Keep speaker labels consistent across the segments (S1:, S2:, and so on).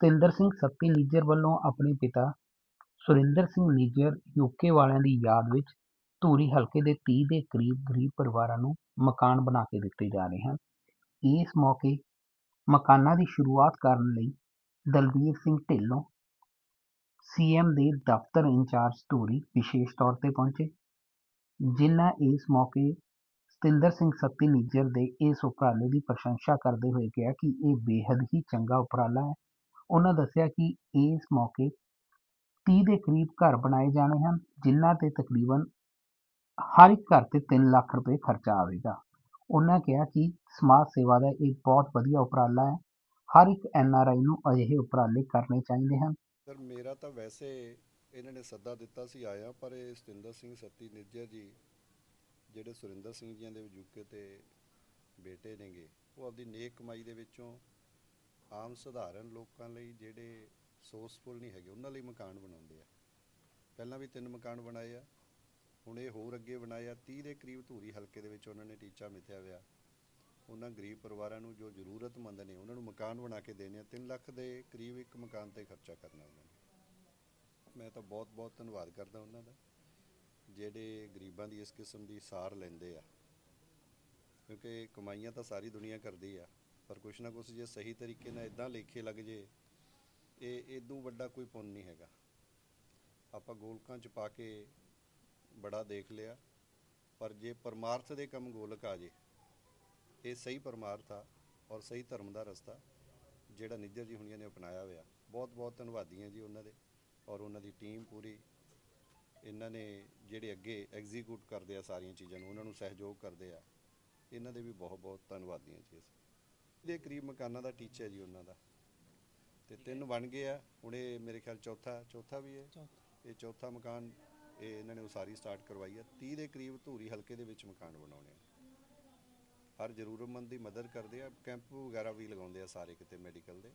S1: ਸਤਿੰਦਰ ਸਿੰਘ ਸੱਤੀ ਨਿੱਜਰ ਵੱਲੋਂ ਆਪਣੇ ਪਿਤਾ ਸੁਰਿੰਦਰ ਸਿੰਘ ਨਿੱਜਰ ਯੂਕੇ ਵਾਲਿਆਂ ਦੀ ਯਾਦ ਵਿੱਚ ਧੂਰੀ ਹਲਕੇ ਦੇ 30 ਦੇ ਕਰੀਬ ਗਰੀਬ ਪਰਿਵਾਰਾਂ ਨੂੰ ਮਕਾਨ ਬਣਾ ਕੇ ਦਿੱਤੇ ਜਾ ਰਹੇ ਹਨ। ਇਸ ਮੌਕੇ ਮਕਾਨਾਂ ਦੀ ਸ਼ੁਰੂਆਤ ਕਰਨ ਲਈ ਦਲਬੀਰ ਸਿੰਘ ਢਿੱਲੋਂ ਸੀਐਮ ਦੇ ਦਫ਼ਤਰ ਇੰਚਾਰਜ ਧੂਰੀ ਵਿਸ਼ੇਸ਼ ਤੌਰ ਤੇ ਪਹੁੰਚੇ, ਜਿਨ੍ਹਾਂ ਇਸ ਮੌਕੇ ਸਤਿੰਦਰ ਸਿੰਘ ਸੱਤੀ ਨਿੱਜਰ ਦੇ ਇਸ ਉਪਰਾਲੇ ਦੀ ਪ੍ਰਸ਼ੰਸਾ ਕਰਦੇ ਹੋਏ ਕਿਹਾ ਕਿ ਇਹ ਬੇहद ਹੀ ਚੰਗਾ ਉਪਰਾਲਾ ਹੈ। ਉਹਨਾਂ ਦੱਸਿਆ ਕਿ ਇਸ ਮੌਕੇ 30 ਦੇ ਕਰੀਬ ਘਰ ਬਣਾਏ ਜਾਣੇ ਹਨ, ਜਿਨ੍ਹਾਂ ਤੇ ਤਕਰੀਬਨ ਹਰ ਇੱਕ ਘਰ ਤੇ 3 ਲੱਖ ਰੁਪਏ ਖਰਚਾ ਆਵੇਗਾ। ਉਹਨਾਂ ਕਿਹਾ ਕਿ ਸਮਾਜ ਸੇਵਾ ਦਾ ਇਹ ਬਹੁਤ ਵਧੀਆ ਉਪਰਾਲਾ ਹੈ। ਹਰ ਇੱਕ ਐਨਆਰਆਈ ਨੂੰ ਅਜਿਹੇ ਉਪਰਾਲੇ ਕਰਨੇ ਚਾਹੀਦੇ ਹਨ।
S2: ਸਰ, ਮੇਰਾ ਤਾਂ ਵੈਸੇ ਇਹਨਾਂ ਨੇ ਸੱਦਾ ਦਿੱਤਾ ਸੀ ਆਇਆ, ਪਰ ਇਹ ਸਤਿੰਦਰ ਸਿੰਘ ਸੱਤੀ ਨਿੱਜਰ ਜੀ, ਜਿਹੜੇ ਸੁਰਿੰਦਰ ਸਿੰਘ ਜੀਆਂ ਦੇ ਯੂਕੇ ਤੇ ਬੇਟੇ ਨੇਗੇ, ਉਹ ਆਪਦੀ ਨੇਕ ਕਮਾਈ ਦੇ ਵਿੱਚੋਂ ਆਮ ਸਧਾਰਨ ਲੋਕਾਂ ਲਈ ਜਿਹੜੇ ਸੋਰਸਫੁਲ ਨਹੀਂ ਹੈਗੇ, ਉਹਨਾਂ ਲਈ ਮਕਾਨ ਬਣਾਉਂਦੇ ਆ। ਪਹਿਲਾਂ ਵੀ ਤਿੰਨ ਮਕਾਨ ਬਣਾਏ ਆ, ਹੁਣ ਇਹ ਹੋਰ ਅੱਗੇ ਬਣਾਏ ਆ। 30 ਦੇ ਕਰੀਬ ਧੂਰੀ ਹਲਕੇ ਦੇ ਵਿੱਚ ਉਹਨਾਂ ਨੇ ਟੀਚਾ ਮਿਥਿਆ ਹੋਇਆ। ਉਹਨਾਂ ਗਰੀਬ ਪਰਿਵਾਰਾਂ ਨੂੰ ਜੋ ਜ਼ਰੂਰਤਮੰਦ ਨੇ, ਉਹਨਾਂ ਨੂੰ ਮਕਾਨ ਬਣਾ ਕੇ ਦੇਣੇ ਆ। 3 ਲੱਖ ਦੇ ਕਰੀਬ ਇੱਕ ਮਕਾਨ ਤੇ ਖਰਚਾ ਕਰਨਾ ਉਹਨਾਂ ਨੇ। ਮੈਂ ਤਾਂ ਬਹੁਤ ਬਹੁਤ ਧੰਨਵਾਦ ਕਰਦਾ ਉਹਨਾਂ ਦਾ, ਜਿਹੜੇ ਗਰੀਬਾਂ ਦੀ ਇਸ ਕਿਸਮ ਦੀ ਸਾਰ ਲੈਂਦੇ ਆ। ਕਿਉਂਕਿ ਕਮਾਈਆਂ ਤਾਂ ਸਾਰੀ ਦੁਨੀਆ ਕਰਦੀ ਆ। ਪਰ ਕੁਛ ਨਾ ਕੁਛ ਜੇ ਸਹੀ ਤਰੀਕੇ ਨਾਲ ਇਦਾਂ ਲੇਖੇ ਲੱਗ ਜੇ, ਇਹ ਇਦੋਂ ਵੱਡਾ ਕੋਈ ਪੁੰਨ ਨਹੀਂ ਹੈਗਾ। ਆਪਾਂ ਗੋਲਕਾਂ ਚ ਪਾ ਕੇ ਬੜਾ ਦੇਖ ਲਿਆ, ਪਰ ਜੇ ਪਰਮਾਰਥ ਦੇ ਕੰਮ ਗੋਲਕ ਆ ਜੇ, ਇਹ ਸਹੀ ਪਰਮਾਰਥ ਆ ਔਰ ਸਹੀ ਧਰਮ ਦਾ ਰਸਤਾ ਜਿਹੜਾ ਨਿੱਜਰ ਜੀ ਹੁਣੀਆਂ ਨੇ ਅਪਣਾਇਆ ਹੋਇਆ। ਬਹੁਤ ਬਹੁਤ ਧੰਨਵਾਦੀ ਹਾਂ ਜੀ ਉਹਨਾਂ ਦੇ ਔਰ ਉਹਨਾਂ ਦੀ ਟੀਮ ਪੂਰੀ। ਇਹਨਾਂ ਨੇ ਜਿਹੜੇ ਅੱਗੇ ਐਗਜ਼ੀਕਿਊਟ ਕਰਦੇ ਆ ਸਾਰੀਆਂ ਚੀਜ਼ਾਂ ਨੂੰ, ਉਹਨਾਂ ਨੂੰ ਸਹਿਯੋਗ ਕਰਦੇ ਆ। ਇਹਨਾਂ ਦੇ ਵੀ ਬਹੁਤ ਬਹੁਤ ਧੰਨਵਾਦੀ ਹਾਂ ਜੀ ਅਸੀਂ। ਦੇ ਕਰੀਬ ਮਕਾਨਾਂ ਦਾ ਟੀਚਾ ਹੈ ਜੀ ਉਹਨਾਂ ਦਾ। ਤੇ ਤਿੰਨ ਬਣ ਗਏ ਆ। ਹੁਣ ਇਹ ਮੇਰੇ ਖਿਆਲ ਚੌਥਾ ਚੌਥਾ ਵੀ ਹੈ। ਇਹ ਚੌਥਾ ਮਕਾਨ ਇਹ ਇਹਨਾਂ ਨੇ ਉਸਾਰੀ ਸਟਾਰਟ ਕਰਵਾਈ ਹੈ 30 ਦੇ ਕਰੀਬ ਧੂਰੀ ਹਲਕੇ ਦੇ ਵਿੱਚ ਮਕਾਨ ਬਣਾਉਣੇ ਆ। ਹਰ ਜ਼ਰੂਰਤਮੰਦ ਦੀ ਮਦਦ ਕਰਦੇ ਆ। ਕੈਂਪ ਵਗੈਰਾ ਵੀ ਲਗਾਉਂਦੇ ਆ ਸਾਰੇ ਕਿਤੇ ਮੈਡੀਕਲ ਦੇ।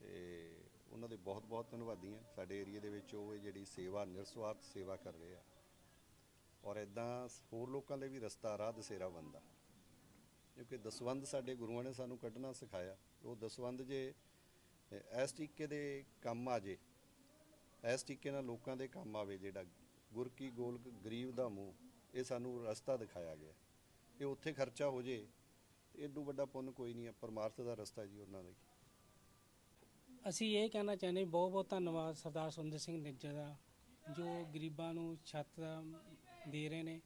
S2: ਤੇ ਉਹਨਾਂ ਦੇ ਬਹੁਤ ਬਹੁਤ ਧੰਨਵਾਦੀ ਆ। ਸਾਡੇ ਏਰੀਆ ਦੇ ਵਿੱਚ ਉਹ ਇਹ ਜਿਹੜੀ ਸੇਵਾ ਨਿਰਸਵਾਰਥ ਸੇਵਾ ਕਰ ਰਹੇ ਆ। ਔਰ ਇਦਾਂ ਹੋਰ ਲੋਕਾਂ ਲਈ ਵੀ ਰਸਤਾ ਰਾਹ ਦਸੇਰਾ ਬੰਦਾ ਕਿਉਂਕਿ ਦਸਵੰਦ ਸਾਡੇ ਗੁਰੂਆਂ ਨੇ ਸਾਨੂੰ ਕੱਢਣਾ ਸਿਖਾਇਆ। ਉਹ ਦਸਵੰਦ ਜੇ ਇਸ ਟੀਕੇ ਦੇ ਕੰਮ ਆ ਜੇ, ਇਸ ਟੀਕੇ ਨਾਲ ਲੋਕਾਂ ਦੇ ਕੰਮ ਆਵੇ ਜਿਹੜਾ ਗੁਰ ਕੀ ਗੋਲਕ ਗਰੀਬ ਦਾ ਮੂੰਹ, ਇਹ ਸਾਨੂੰ ਰਸਤਾ ਦਿਖਾਇਆ ਗਿਆ। ਇਹ ਉੱਥੇ ਖਰਚਾ ਹੋ ਜੇ, ਤੇ ਵੱਡਾ ਪੁੰਨ ਕੋਈ ਨਹੀਂ ਹੈ ਪਰਮਾਰਥ ਦਾ ਰਸਤਾ ਜੀ ਉਹਨਾਂ ਦਾ
S3: ਅਸੀਂ ਇਹ ਕਹਿਣਾ ਚਾਹੁੰਦੇ ਬਹੁਤ ਬਹੁਤ ਧੰਨਵਾਦ ਸਰਦਾਰ ਸੁੰਦਰ ਸਿੰਘ ਨਿੱਜਰ ਦਾ, ਜੋ ਗਰੀਬਾਂ ਨੂੰ ਛੱਤ ਦੇ ਰਹੇ ਨੇ।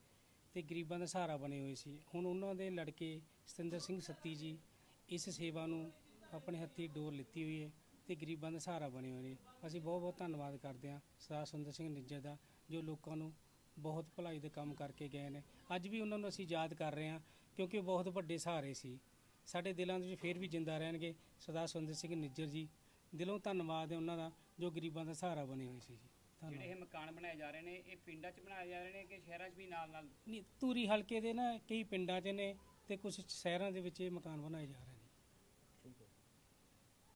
S3: ਤੇ ਗਰੀਬਾਂ ਦਾ ਸਹਾਰਾ ਬਣੇ ਹੋਏ ਸੀ। ਹੁਣ ਉਹਨਾਂ ਦੇ ਲੜਕੇ ਸਤਿੰਦਰ ਸਿੰਘ ਸੱਤੀ ਜੀ ਇਸ ਸੇਵਾ ਨੂੰ ਆਪਣੇ ਹੱਥੀ ਡੋਰ ਲਿੱਤੀ ਹੋਈ ਹੈ ਤੇ ਗਰੀਬਾਂ ਦਾ ਸਹਾਰਾ ਬਣੇ ਹੋਏ ਨੇ। ਅਸੀਂ ਬਹੁਤ ਬਹੁਤ ਧੰਨਵਾਦ ਕਰਦੇ ਹਾਂ ਸਰਦਾਰ ਸੁੰਦਰ ਸਿੰਘ ਨਿੱਜਰ ਦਾ, ਜੋ ਲੋਕਾਂ ਨੂੰ ਬਹੁਤ ਭਲਾਈ ਦੇ ਕੰਮ ਕਰਕੇ ਗਏ ਨੇ। ਅੱਜ ਵੀ ਉਹਨਾਂ ਨੂੰ ਅਸੀਂ ਯਾਦ ਕਰ ਰਹੇ ਹਾਂ ਕਿਉਂਕਿ ਉਹ ਬਹੁਤ ਵੱਡੇ ਸਹਾਰੇ ਸੀ। ਸਾਡੇ ਦਿਲਾਂ ਦੇ ਵਿੱਚ ਫੇਰ ਵੀ ਜਿੰਦਾ ਰਹਿਣਗੇ ਸਰਦਾਰ ਸੁੰਦਰ ਸਿੰਘ ਨਿੱਜਰ ਜੀ। ਦਿਲੋਂ ਧੰਨਵਾਦ ਹੈ ਉਹਨਾਂ ਦਾ, ਜੋ ਗਰੀਬਾਂ ਦਾ ਸਹਾਰਾ ਬਣੇ ਹੋਏ ਸੀ ਜੀ।
S4: ਜਿਹੜੇ ਇਹ ਮਕਾਨ ਬਣਾਏ ਜਾ ਰਹੇ ਨੇ ਇਹ ਪਿੰਡਾਂ 'ਚ ਬਣਾਏ ਜਾ ਰਹੇ ਨੇ ਕਿ ਸ਼ਹਿਰਾਂ 'ਚ ਵੀ ਨਾਲ ਨਾਲ
S3: ਨਹੀਂ ਧੂਰੀ ਹਲਕੇ ਦੇ ਨਾ ਕਈ ਪਿੰਡਾਂ 'ਚ ਨੇ ਤੇ ਕੁਝ ਸ਼ਹਿਰਾਂ ਦੇ ਵਿੱਚ ਇਹ ਮਕਾਨ ਬਣਾਏ ਜਾ ਰਹੇ